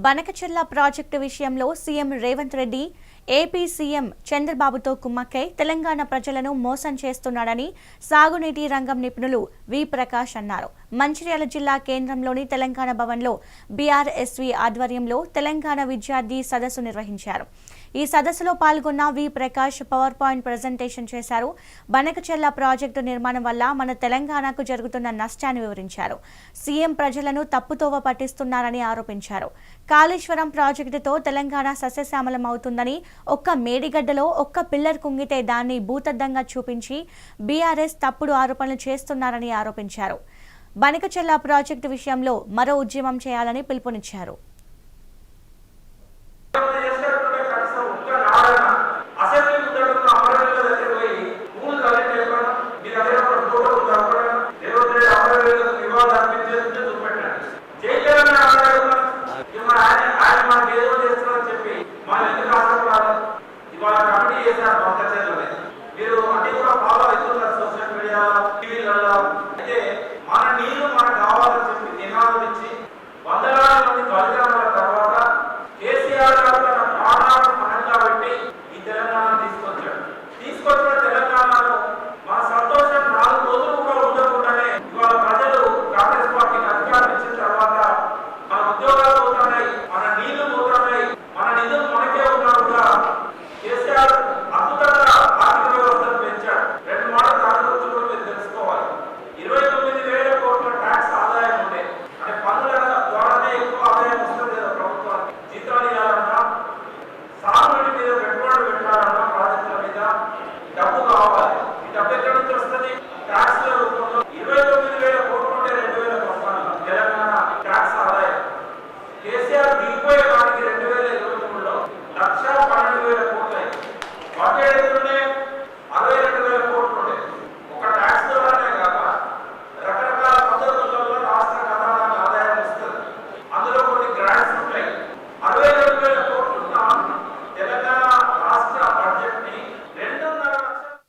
Banakacherla project విషయంలో CM Revanth Reddy AP CM చంద్రబాబుతో కుమ్మక్కై తెలంగాణ ప్రజలను మోసం చేస్తున్నాడని సాగునీటి రంగం నిపుణులు వి ప్రకాష్ అన్నారు. మంచిర్యాల జిల్లా కేంద్రంలోని తెలంగాణ భవన్లో బీఆర్ఎస్వి ఆధ్వర్యంలో తెలంగాణ విద్యార్థి సదస్సు నిర్వహించారు. ఈ సదస్సులో పాల్గొన్న వి ప్రకాష్ పవర్ పాయింట్ ప్రజెంటేషన్ చేశారు. బనకచెల్ల ప్రాజెక్టు నిర్మాణం వల్ల మన తెలంగాణకు జరుగుతున్న నష్టాన్ని వివరించారు. సీఎం ప్రజలను తప్పుతోవ పట్టిస్తున్నారని ఆరోపించారు. కాళేశ్వరం ప్రాజెక్టుతో తెలంగాణ సస్యశ్యామలం అవుతుందని ఒక్క మేడిగడ్డలో ఒక్క పిల్లర్ కుంగితే దాన్ని భూతద్దంగా చూపించి బీఆర్ఎస్ తప్పుడు ఆరోపణలు చేస్తున్నారని ఆరోపించారు. బనకచెర్ల ప్రాజెక్టు విషయంలో మరో ఉద్యమం చేయాలని పిలుపునిచ్చారు. ఇవాళ కమిటీ చేశారు పంకచర్ల మీద మీరు అన్ని కూడా ఫాలో అవుతున్నారు సోషల్ మీడియాలో టీవీలలో అయితే మన నీళ్ళు మనకు కావాలని చెప్పి నినాదం ఇచ్చి వందలాది మంది బలిదానాల తర్వాత కేసీఆర్ గారు తన ప్రాణాలను పనంగా పెట్టి ఈ తెలంగాణ తీసుకొచ్చాడు. తీసుకొచ్చిన తెలంగాణలో మన సంతోషం నాలుగు రోజులు డబ్బు కావాలి. ఈ డబ్బు ఎక్కడి నుంచి వస్తుంది? ట్యాక్స్ల రూపంలో. ఇరవై తొమ్మిది వేల కోట్లు ఉంటే రెండు వేల సంవత్సరాలు తెలంగాణ ట్యాక్స్ ఆదాయం. కేసీఆర్ దిగిపోయే వారికి రెండు వేల ఇరవై తొమ్మిదిలో లక్ష పన్నెండు వేల కోట్లు. వాటి ఎదురునే